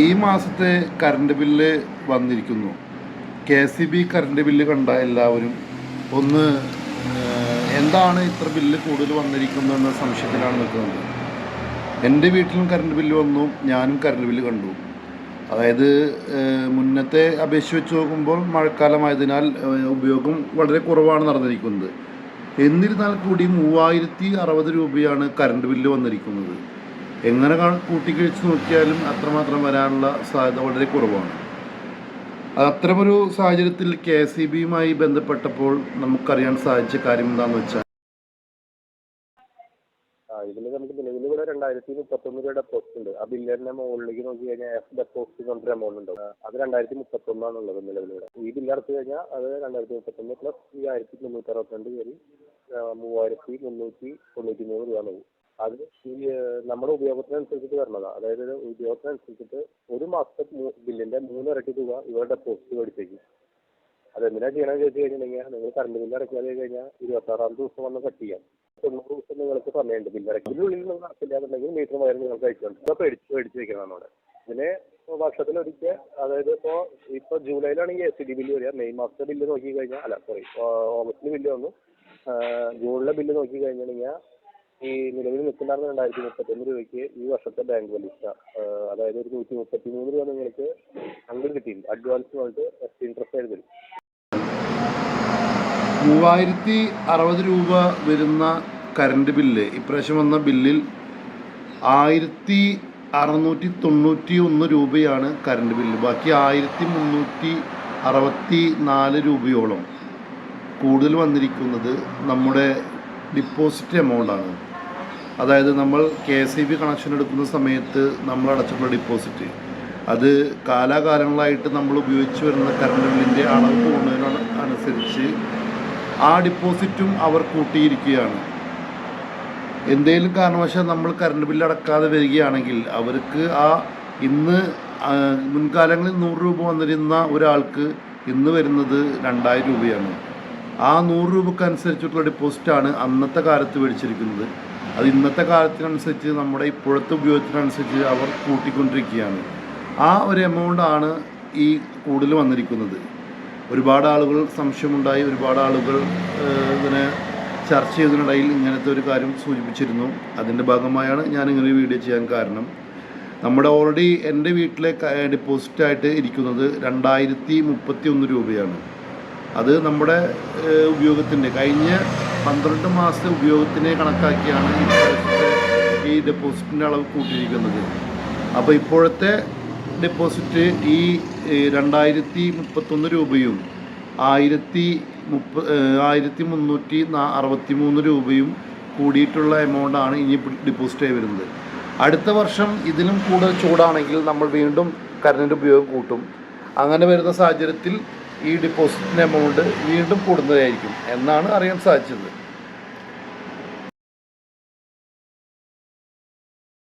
ഈ മാസത്തെ current bill വന്നിരിക്കുന്നു. K C B current bill കണ്ട എല്ലാവരും ഒന്ന് എന്താണ് ഇത്ര ബില്ല് കൂടുതൽ വന്നിരിക്കുന്നത് എന്ന സംശയത്തിലാണ് നിൽക്കുന്നത്. എന്റെ വീട്ടിലും കറണ്ട് ബില്ല് വന്നു ഞാനും കറണ്ട് ബില്ല് കണ്ടു. അതായത് മുന്നത്തെ അപേക്ഷിച്ച് വെച്ച് നോക്കുമ്പോൾ മഴക്കാലമായതിനാൽ ഉപയോഗം വളരെ കുറവാണ് നടന്നിരിക്കുന്നത്. എന്നിരുന്നാൽ കൂടി മൂവായിരത്തി അറുപത് രൂപയാണ് കറണ്ട് ബില്ല് വന്നിരിക്കുന്നത്. എങ്ങനെ കൂട്ടിക്കഴിച്ച് നോക്കിയാലും അത്രമാത്രം വരാനുള്ള സാധ്യത വളരെ കുറവാണ്. അത്തരമൊരു സാഹചര്യത്തിൽ കെ എസ് ഇ ബിയുമായി ബന്ധപ്പെട്ടപ്പോൾ നമുക്കറിയാൻ സാധിച്ച കാര്യം എന്താണെന്ന് വെച്ചാൽ ഇതിൽ നമുക്ക് നിലവിൽ ഇവിടെ രണ്ടായിരത്തി മുപ്പത്തൊന്ന് രൂപ ഡെപ്പോസിറ്റ് ഉണ്ട്. ആ ബില്ലിന്റെ മുകളിലേക്ക് നോക്കി കഴിഞ്ഞാൽ എഫ് ഡെപ്പോസിറ്റ് എന്ന് പറഞ്ഞൊരു എമൗണ്ട് ഉണ്ടാവും. അത് രണ്ടായിരത്തി മുപ്പത്തൊന്നാണുള്ളത് നിലവിൽ ഇവിടെ ഈ ബില്ല് അടച്ചു കഴിഞ്ഞാൽ അത് രണ്ടായിരത്തി മുപ്പത്തൊന്ന് പ്ലസ് ഈ ആയിരത്തി മുന്നൂറ്റി അറുപത്തിരണ്ട് കയറി മൂവായിരത്തി മുന്നൂറ്റി തൊണ്ണൂറ്റി മൂന്ന് രൂപ ആവും. അത് ഈ നമ്മുടെ ഉപയോഗത്തിനനുസരിച്ചിട്ട് വരണതാണ് അതായത് ഒരു ഉപയോഗത്തിനനുസരിച്ചിട്ട് ഒരു മാസത്തെ ബില്ലിന്റെ മൂന്നിരട്ടി തുക ഇവർ ഡെപ്പോസിറ്റ് മേടിച്ചേക്കും. അതെന്തിനാ ചെയ്യണമെന്ന് ചോദിച്ചു കഴിഞ്ഞിട്ടുണ്ടെങ്കിൽ നിങ്ങൾ കറണ്ട് ബില്ല് അടയ്ക്കാതെ കഴിഞ്ഞാൽ ഇരുപത്താറാം ദിവസം വന്ന് കട്ട് ചെയ്യാം. തൊണ്ണൂറ് ദിവസം നിങ്ങൾക്ക് സമയമുണ്ട് ബില്ല് അടയ്ക്കുന്നതിനുള്ളിൽ നിങ്ങൾ നടക്കില്ല എന്നുണ്ടെങ്കിൽ മീറ്റർ വയർ നിങ്ങൾക്ക് അയച്ചുകൊണ്ട് ഇതൊക്കെ മേടിച്ച് മേടിച്ച് വെക്കണം അവിടെ ഇതിനെ വർഷത്തിലൊരിക്കൽ അതായത് ഇപ്പോൾ ഇപ്പോൾ ജൂലൈയിലാണെങ്കിൽ എസ് സി ഡി ബില്ല് വരിക. മെയ് മാസത്തെ ബില്ല് നോക്കി കഴിഞ്ഞാൽ അല്ല സോറി ഓഗസ്റ്റിൽ ബില്ല് വന്നു. ജൂണിലെ ബില്ല് നോക്കി കഴിഞ്ഞിട്ടുണ്ടെങ്കിൽ ഈ നിലവിൽ നിൽക്കുന്നുണ്ടായിരുന്ന രണ്ടായിരത്തി മുപ്പത്തൊന്ന് രൂപയ്ക്ക് ഈ വർഷത്തെ ബാങ്ക് പലിശ അതായത് ഒരു നൂറ്റി മുപ്പത്തി മൂന്ന് രൂപ നിങ്ങൾക്ക് അങ്ങോട്ട് കിട്ടിയിട്ടുണ്ട്. അഡ്വാൻസ് ഫസ്റ്റ് ഇൻട്രസ്റ്റ് ആയിട്ട് തരും മൂവായിരത്തി അറുപത് രൂപ വരുന്ന കറണ്ട് ബില്ല് ഇപ്രാവശ്യം വന്ന ബില്ലിൽ ആയിരത്തി അറുന്നൂറ്റി തൊണ്ണൂറ്റി ഒന്ന് രൂപയാണ് കറണ്ട് ബില്ല് ബാക്കി ആയിരത്തി മുന്നൂറ്റി അറുപത്തി നാല് രൂപയോളം കൂടുതൽ വന്നിരിക്കുന്നത് നമ്മുടെ ഡിപ്പോസിറ്റ് എമൗണ്ടാണ് അതായത് നമ്മൾ K S E B connection എടുക്കുന്ന സമയത്ത് നമ്മൾ അടച്ചിട്ടുള്ള ഡിപ്പോസിറ്റ് അത് കാലാകാലങ്ങളായിട്ട് നമ്മൾ ഉപയോഗിച്ച് വരുന്ന കറണ്ട് ബില്ലിന്റെ അളവ് കൂടുന്നതിനനുസരിച്ച് ആ ഡിപ്പോസിറ്റും അവർ കൂട്ടിയിരിക്കുകയാണ്. എന്തെങ്കിലും കാരണവശാൽ നമ്മൾ കറണ്ട് ബില്ല് അടക്കാതെ വരികയാണെങ്കിൽ അവർക്ക് ആ ഇന്ന് മുൻകാലങ്ങളിൽ നൂറ് രൂപ വന്നിരുന്ന ഒരാൾക്ക് ഇന്ന് വരുന്നത് രണ്ടായിരം രൂപയാണ്. ആ നൂറ് രൂപക്കനുസരിച്ചിട്ടുള്ള ഡിപ്പോസിറ്റാണ് അന്നത്തെ കാലത്ത് മേടിച്ചിരിക്കുന്നത്. അത് ഇന്നത്തെ കാലത്തിനനുസരിച്ച് നമ്മുടെ ഇപ്പോഴത്തെ ഉപയോഗത്തിനനുസരിച്ച് അവർ കൂട്ടിക്കൊണ്ടിരിക്കുകയാണ്. ആ ഒരു എമൗണ്ടാണ് ഈ കൂടുതൽ വന്നിരിക്കുന്നത്. ഒരുപാട് ആളുകൾ സംശയമുണ്ടായി ഒരുപാട് ആളുകൾ ഇതിനെ ചർച്ച ചെയ്തതിനിടയിൽ ഇങ്ങനത്തെ ഒരു കാര്യം സൂചിപ്പിച്ചിരുന്നു. അതിന്റെ ഭാഗമായാണ് ഞാൻ ഇങ്ങനെ വീഡിയോ ചെയ്യാൻ കാരണം. നമ്മുടെ ഓൾറെഡി എന്റെ വീട്ടിലെ ഡെപ്പോസിറ്റായിട്ട് ഇരിക്കുന്നത് രണ്ടായിരത്തി മുപ്പത്തി ഒന്ന് രൂപയാണ്. അത് നമ്മുടെ ഉപയോഗത്തിന്റെ കഴിഞ്ഞ പന്ത്രണ്ട് മാസത്തെ ഉപയോഗത്തിനെ കണക്കാക്കിയാണ് ഈ ഡെപ്പോസിറ്റിന്റെ അളവ് കൂട്ടിയിരിക്കുന്നത്. അപ്പോൾ ഇപ്പോഴത്തെ ഡെപ്പോസിറ്റ് ഈ രണ്ടായിരത്തി മുപ്പത്തൊന്ന് രൂപയും ആയിരത്തി മുപ്പ ആയിരത്തി മുന്നൂറ്റി അറുപത്തി മൂന്ന് രൂപയും കൂടിയിട്ടുള്ള എമൗണ്ടാണ് ഇനി ഡിപ്പോസിറ്റ് വരുന്നത്. അടുത്ത വർഷം ഇതിലും കൂടുതൽ ചൂടാണെങ്കിൽ നമ്മൾ വീണ്ടും കറണ്ടിന്റെ ഉപയോഗം കൂട്ടും. അങ്ങനെ വരുന്ന സാഹചര്യത്തിൽ ഈ ഡിപ്പോസിറ്റിന്റെ എമൗണ്ട് വീണ്ടും കൂടുന്നതായിരിക്കും എന്നാണ് അറിയാൻ സാധിച്ചത്.